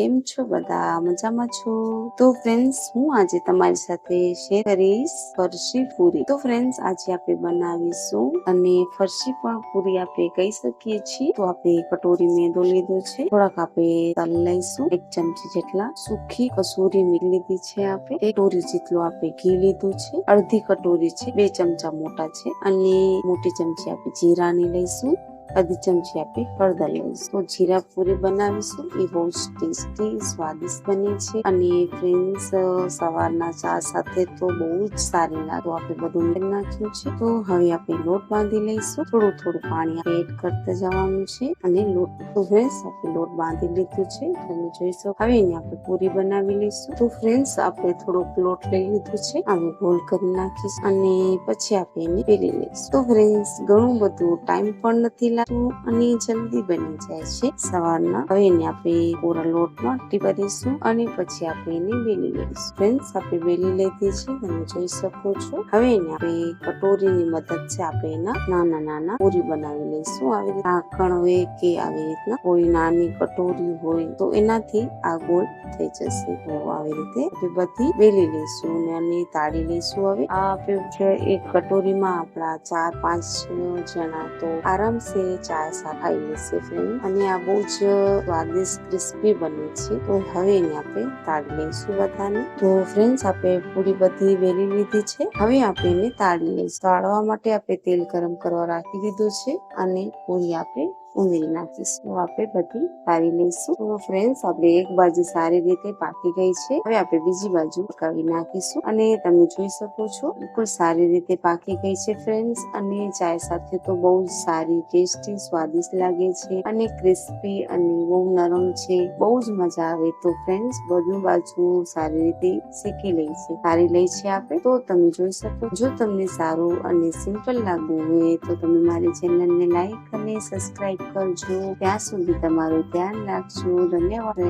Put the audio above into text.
છો બધા? મજામાં છો? તો ફ્રેન્ડ્સ હું આજે તમારી સાથે શેર કરીશ ફરસી પૂરી. તો ફ્રેન્ડ્સ આજે આપણે બનાવીશું અને ફરસી પણ પૂરી આપણે કહી શકીએ છીએ. તો આપણે કટોરી મેદો લીધો છે. થોડાક આપણે તલ લઈશું. એક ચમચી જેટલા સુખી કસૂરી મીઠ લીધી છે આપણે. એક કટોરી જેટલું આપણે ઘી લીધું છે. અડધી કટોરી છે. બે ચમચા મોટા છે. અને મોટી ચમચી આપણે જીરાની લઈશું. અડધી ચમચી આપી હળદર લઈશું. તો જીરા પૂરી બનાવીશું. એ બહુ જ ટેસ્ટી, સ્વાદિષ્ટ બને છે. અને ફ્રેન્ડ્સ સવારના ચા સાથે તો બહુ જ સારી લાગે. તો આપણે બધું નાખ્યું છે. તો હવે આપણે લોટ બાંધી લઈશું. થોડું થોડું પાણી એડ કરતા જવાનું છે. અને લોટ, તો ફ્રેન્ડ્સ આપણે લોટ બાંધી લીધું છે. તમે જોઈ હવે એને આપણે પૂરી બનાવી લઈશું. તો ફ્રેન્ડ્સ આપણે થોડોક લોટ લઈ લીધું છે. અમે ગોલ કરી નાખીશું. અને પછી આપણે એને પેલી લઈશું. તો ફ્રેન્ડ્સ ઘણું બધું ટાઈમ પણ નથી લાગતું અને જલ્દી બની જાય છે. સવારના હવે એને આપણે પૂરા લોટમાં ભરીશું અને પછી આપણે એને બેલી લઈશું. ફ્રેન્ડ્સ, આપણે બેલી લીધી છે, તમે જોઈ શકો છો. હવે એને આપણે કટોરીની મદદ છે આપણે એના નાના નાના પૂરી બનાવી લઈશું. આવી રીતે ઢાંકણ હોય કે આવી રીતના કોઈ નાની કટોરી હોય તો એનાથી આ ગોળ થઈ જશે. તો આવી રીતે બધી વેલી લઈશું અને તાળી લઈશું હવે. આ આપણે એક કટોરીમાં આપણા ચાર પાંચ જણા તો આરામથી ચા ખાઈ લેશે ફ્રેન્ડ અને આ બહુ જ સ્વાદિષ્ટ ક્રિસ્પી બને છે. તો હવે એને આપણે તાળી લઈશું બધાને. તો ફ્રેન્ડ્સ આપણે પૂરી બધી વેલી લીધી છે. હવે આપણે એને તાળી લઈશું તાળવા માટે આપણે તેલ ગરમ કરવા રાખી દીધું છે અને પૂરી આપણે ઉમેરી નાખીશું આપણે બધી સારી લઈશું. તો ફ્રેન્ડ્સ આપણે એક બાજુ સારી રીતે પાકી ગઈ છે. હવે આપણે બીજી બાજુ પકાવી નાખીશું અને તમે જોઈ શકો છો, બિલકુલ સારી રીતે પાકી ગઈ છે ફ્રેન્ડ્સ અને ચાય સાથે તો બહુ જ સારી ટેસ્ટી સ્વાદિષ્ટ લાગે છે અને ક્રિસ્પી અને બહુ નરમ છે. બહુ જ મજા આવે તો ફ્રેન્ડ્સ બધું બાજુ સારી રીતે શેકી લઈ છે. સારી લઈ છે આપણે. તો તમે જોઈ શકો, જો તમને સારું અને સિમ્પલ લાગવું હોય તો તમે મારી ચેનલને લાઈક અને સબસ્ક્રાઇબ કરજો. ત્યાં સુધી તમારું ધ્યાન રાખજો. ધન્યવાદ